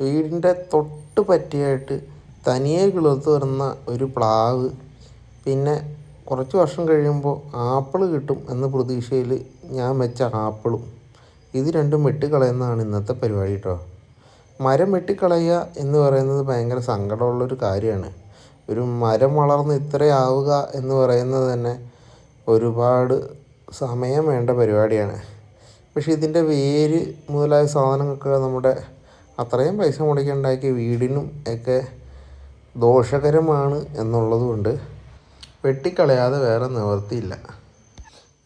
വീടിന്റെ തൊട്ട് പറ്റിയായിട്ട് തനിയെ കിളിർത്ത് വരുന്ന ഒരു പ്ലാവ്. പിന്നെ കുറച്ച് വർഷം കഴിയുമ്പോൾ ആപ്പിൾ കിട്ടും എന്ന പ്രതീക്ഷയിൽ ഞാൻ വെച്ച ആപ്പിളും. ഇത് രണ്ടും വെട്ടിക്കളയുന്നതാണ് ഇന്നത്തെ പരിപാടി കേട്ടോ മരം വെട്ടിക്കളയുക എന്ന് പറയുന്നത് ഭയങ്കര സങ്കടമുള്ളൊരു കാര്യമാണ്. ഒരു മരം വളർന്ന് ഇത്രയാവുക എന്ന് പറയുന്നത് തന്നെ ഒരുപാട് സമയം വേണ്ട പരിപാടിയാണ്. പക്ഷേ ഇതിന്റെ വേര് മുതലായ സാധനങ്ങളൊക്കെ നമ്മുടെ അത്രയും പൈസ മുടക്കി ഉണ്ടാക്കിയ വീടിനും ഒക്കെ ദോഷകരമാണ് എന്നുള്ളതുകൊണ്ട് വെട്ടിക്കളയാതെ വേറെ നിവർത്തിയില്ല.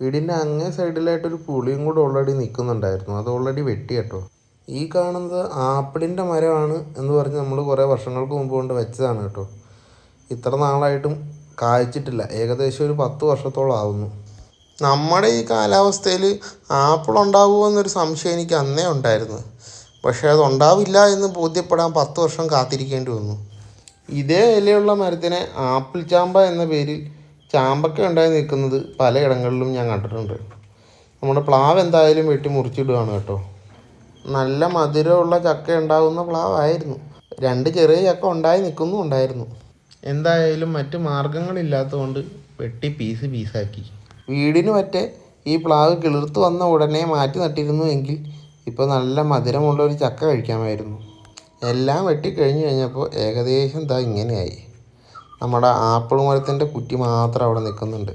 വീടിന്റെ അങ്ങേ സൈഡിലായിട്ടൊരു പുളിയും കൂടെ ഓൾറെഡി നിൽക്കുന്നുണ്ടായിരുന്നു അത് ഓൾറെഡി വെട്ടി കേട്ടോ. ഈ കാണുന്നത് ആപ്പിളിന്റെ മരമാണ് എന്ന് പറഞ്ഞ് നമ്മൾ കുറേ വർഷങ്ങൾക്ക് മുമ്പ് കൊണ്ട് വെച്ചതാണ് കേട്ടോ. ഇത്ര നാളായിട്ടും കായ്ച്ചിട്ടില്ല. ഏകദേശം ഒരു പത്ത് വർഷത്തോളം ആവുന്നു. നമ്മുടെ ഈ കാലാവസ്ഥയിൽ ആപ്പിൾ ഉണ്ടാവുമോ എന്നൊരു സംശയം എനിക്ക് അന്നേ ഉണ്ടായിരുന്നു. പക്ഷേ അത് ഉണ്ടാവില്ല എന്ന് ബോധ്യപ്പെടാൻ പത്ത് വർഷം കാത്തിരിക്കേണ്ടി വന്നു. ഇതേ ഇലയുള്ള മരത്തിനെ ആപ്പിൾ ചാമ്പ എന്ന പേരിൽ ചാമ്പക്ക ഉണ്ടായി നിൽക്കുന്നത് പലയിടങ്ങളിലും ഞാൻ കണ്ടിട്ടുണ്ട്. നമ്മുടെ പ്ലാവ് എന്തായാലും വെട്ടി മുറിച്ചിടുകയാണ് കേട്ടോ. നല്ല മധുരമുള്ള ചക്ക ഉണ്ടാകുന്ന പ്ലാവായിരുന്നു. രണ്ട് ചെറിയ ചക്ക ഉണ്ടായി നിൽക്കുന്നു ഉണ്ടായിരുന്നു. എന്തായാലും മറ്റ് മാർഗങ്ങളില്ലാത്തതുകൊണ്ട് വെട്ടി പീസ് പീസാക്കി. വീടിന് പറ്റേ ഈ പ്ലാവ് കിളിർത്ത് വന്ന ഉടനെ മാറ്റി നട്ടിരുന്നു എങ്കിൽ ഇപ്പോൾ നല്ല മധുരമുള്ള ഒരു ചക്ക കഴിക്കാമായിരുന്നു. എല്ലാം വെട്ടിക്കഴിഞ്ഞ് കഴിഞ്ഞപ്പോൾ ഏകദേശം ഇതാ ഇങ്ങനെയായി. നമ്മുടെ ആപ്പിൾ മരത്തിന്റെ കുറ്റി മാത്രം അവിടെ നിൽക്കുന്നുണ്ട്.